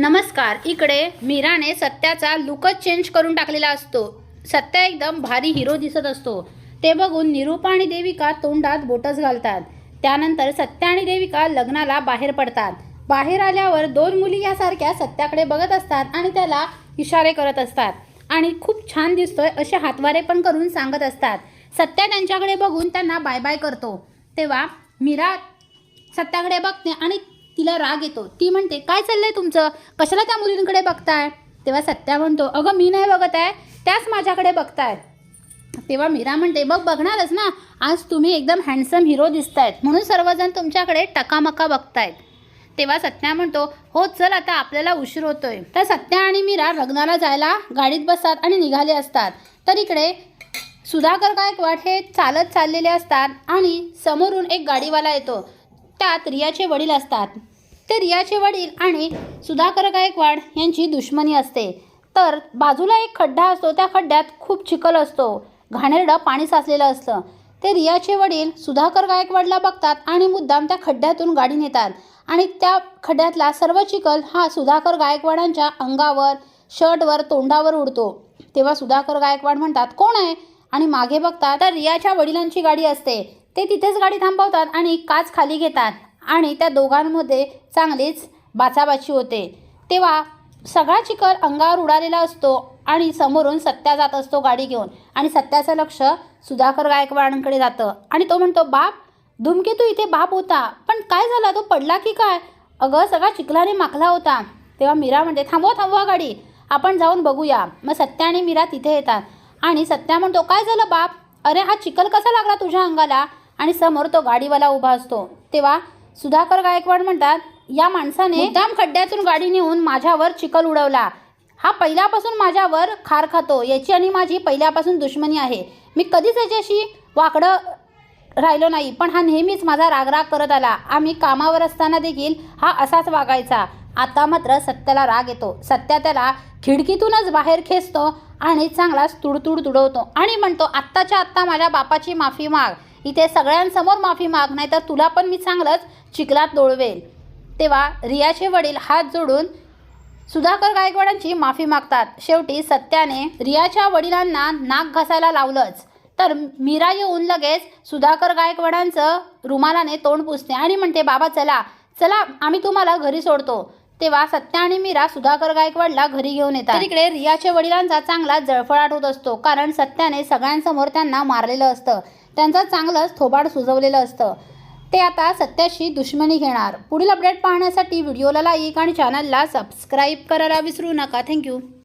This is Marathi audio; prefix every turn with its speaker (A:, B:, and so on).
A: नमस्कार इकडे मीराने सत्याचा लुकच चेंज करून टाकलेला असतो. सत्या एकदम भारी हिरो दिसत असतो. ते बघून निरूपा आणि देविका तोंडात बोटच घालतात. त्यानंतर सत्या आणि देविका लग्नाला बाहेर पडतात. बाहेर आल्यावर दोन मुली यासारख्या सत्याकडे बघत असतात आणि त्याला इशारे करत असतात. आणि खूप छान दिसतोय असे हातवारे पण करून सांगत असतात. सत्या त्यांच्याकडे बघून त्यांना बाय बाय करतो. तेव्हा मीरा सत्याकडे बघते आणि तिला राग येतो. ती म्हणते काय चाललंय तुमचं? कशाला त्या मुलींकडे बघताय? तेव्हा सत्या म्हणतो अगं मी नाही बघत आहे. त्याच माझ्याकडे बघतायत. तेव्हा मीरा म्हणते बघ बघणारच ना. आज तुम्ही एकदम हँडसम हिरो दिसतायत. म्हणून सर्वजण तुमच्याकडे टकामका बघतायत. तेव्हा सत्या म्हणतो हो चल आता आपल्याला उशीर होतोय. तर सत्या आणि मीरा लग्नाला जायला गाडीत बसतात आणि निघाले असतात. तर इकडे सुधाकर गायकवाड हे चालत चाललेले असतात आणि समोरून एक गाडीवाला येतो. त्यात रियाचे वडील असतात. ते रियाचे वडील आणि सुधाकर गायकवाड यांची दुश्मनी असते. तर बाजूला एक खड्डा असतो त्या खड्ड्यात खूप चिखल असतो. घाणेरडं पाणी साचलेलं असतं. ते रियाचे वडील सुधाकर गायकवाडला बघतात आणि मुद्दाम त्या खड्ड्यातून गाडी नेतात. आणि त्या खड्ड्यातला सर्व चिखल हा सुधाकर गायकवाडांच्या अंगावर शर्टवर तोंडावर उडतो. तेव्हा सुधाकर गायकवाड म्हणतात कोण आहे? आणि मागे बघतात तर रियाच्या वडिलांची गाडी असते. ते तिथेच गाडी थांबवतात आणि काच खाली घेतात. आणि त्या दोघांमध्ये चांगलीच बाचाबाची होते. तेव्हा सगळा चिखल अंगावर उडालेला असतो आणि समोरून सत्या जात असतो गाडी घेऊन. आणि सत्याचं लक्ष सुधाकर गायकवाडांकडे जातं. आणि तो म्हणतो बाप धूमकेतू इथे बाप होता. पण काय झाला? तो पडला की काय? अगं सगळा चिखलाने माखला होता. तेव्हा मीरा म्हणते थांबवा थांबवा गाडी. आपण जाऊन बघूया. मग सत्या आणि मीरा तिथे येतात. आणि सत्या म्हणतो काय झालं बाप? अरे हा चिखल कसा लागला तुझ्या अंगाला? आणि समोर तो गाडीवाला उभा असतो. तेव्हा सुधाकर गायकवाड म्हणतात या माणसाने मुद्दाम खड्ड्यातून गाडी नेऊन माझ्यावर चिखल उडवला. हा पहिल्यापासून माझ्यावर खार खातो. याची आणि माझी पहिल्यापासून दुश्मनी आहे. मी कधीच याच्याशी वाकडं राहिलो नाही पण हा नेहमीच माझा रागराग करत आला. आम्ही कामावर असताना देखील हा असाच वागायचा. आता मात्र सत्याला राग येतो. सत्या त्याला खिडकीतूनच बाहेर खेचतो आणि चांगलाच तुडतुड तुडवतो आणि म्हणतो आत्ताच्या आत्ता माझ्या बापाची माफी माग. इथे सगळ्यांसमोर माफी माग नाही तर तुला पण मी चांगलंच चिखलात दोळवेल तेव्हा रियाचे वडील हात जोडून सुधाकर गायकवाडांची माफी मागतात. शेवटी सत्याने रियाच्या वडिलांना नाक घासायला लावलंच. तर मीरा येऊन लगेच सुधाकर गायकवाडांचं रुमालाने तोंड पुसते आणि म्हणते बाबा चला चला आम्ही तुम्हाला घरी सोडतो. तेव्हा सत्या आणि मीरा सुधाकर गायकवाडला घरी घेऊन येतात. तिकडे इकडे रियाच्या वडिलांचा चांगला जळफळाट होत असतो कारण सत्याने सगळ्यांसमोर त्यांना मारलेलं असतं. त्यांचं चांगलंच थोबाड सुजवलेलं असतं. ते आता सत्याशी दुश्मनी घेणार. पुढील अपडेट पाहण्यासाठी व्हिडिओला लाईक आणि चॅनलला सबस्क्राईब करायला विसरू नका. थँक्यू